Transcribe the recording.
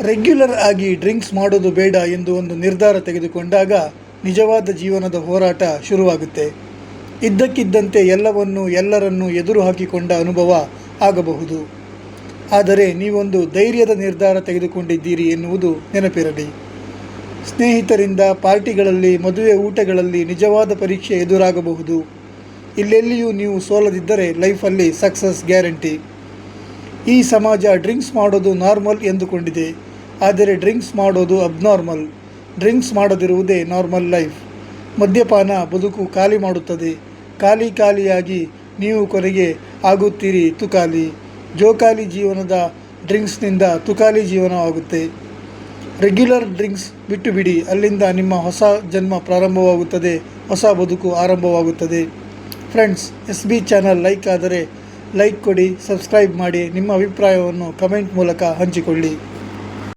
Regular ಆಗಿ drinks ಮಾಡೋದು ಬೇಡ ಎಂದು ಒಂದು ನಿರ್ಧಾರ ತೆಗೆದುಕೊಂಡಾಗ ನಿಜವಾದ ಜೀವನದ ಹೋರಾಟ ಶುರುವಾಗುತ್ತೆ. ಇದ್ದಕ್ಕಿದ್ದಂತೆ ಎಲ್ಲವನ್ನು ಎಲ್ಲರನ್ನು ಎದುರು ಹಾಕಿಕೊಂಡ ಅನುಭವ ಆಗಬಹುದು. ಆದರೆ ನೀವೊಂದು ಧೈರ್ಯದ ನಿರ್ಧಾರ ತೆಗೆದುಕೊಂಡಿದ್ದೀರಿ ಎನ್ನುವುದು ನೆನಪಿರಲಿ. ಸ್ನೇಹಿತರಿಂದ ಪಾರ್ಟಿಗಳಲ್ಲಿ, ಮದುವೆ ಊಟಗಳಲ್ಲಿ ನಿಜವಾದ ಪರೀಕ್ಷೆ ಎದುರಾಗಬಹುದು. ಇಲ್ಲೆಲ್ಲಿಯೂ ನೀವು ಸೋಲದಿದ್ದರೆ ಲೈಫಲ್ಲಿ ಸಕ್ಸಸ್ ಗ್ಯಾರಂಟಿ. ಈ ಸಮಾಜ ಡ್ರಿಂಕ್ಸ್ ಮಾಡೋದು ನಾರ್ಮಲ್ ಎಂದುಕೊಂಡಿದೆ. ಆದರೆ ಡ್ರಿಂಕ್ಸ್ ಮಾಡೋದು ಅಬ್ನಾರ್ಮಲ್. ಡ್ರಿಂಕ್ಸ್ ಮಾಡದಿರುವುದೇ ನಾರ್ಮಲ್ ಲೈಫ್. ಮದ್ಯಪಾನ ಬದುಕು ಖಾಲಿ ಮಾಡುತ್ತದೆ. ಖಾಲಿ ಖಾಲಿಯಾಗಿ ನೀವು ಕೊನೆಗೆ ಆಗುತ್ತೀರಿ ತುಕಾಲಿ. ಜೋಕಾಲಿ ಜೀವನದ ಡ್ರಿಂಕ್ಸ್ನಿಂದ ತುಕಾಲಿ ಜೀವನವಾಗುತ್ತೆ ರೆಗ್ಯುಲರ್ ಡ್ರಿಂಕ್ಸ್ ಬಿಟ್ಟು ಬಿಡಿ ಅಲ್ಲಿಂದ ನಿಮ್ಮ ಹೊಸ ಜನ್ಮ ಪ್ರಾರಂಭವಾಗುತ್ತದೆ, ಹೊಸ ಬದುಕು ಆರಂಭವಾಗುತ್ತದೆ. Friends, S B channel like ಆದರೆ ಲೈಕ್ ಕೊಡಿ, ಸಬ್ಸ್ಕ್ರೈಬ್ ಮಾಡಿ, ನಿಮ್ಮ ಅಭಿಪ್ರಾಯವನ್ನು ಕಮೆಂಟ್ ಮೂಲಕ ಹಂಚಿಕೊಳ್ಳಿ.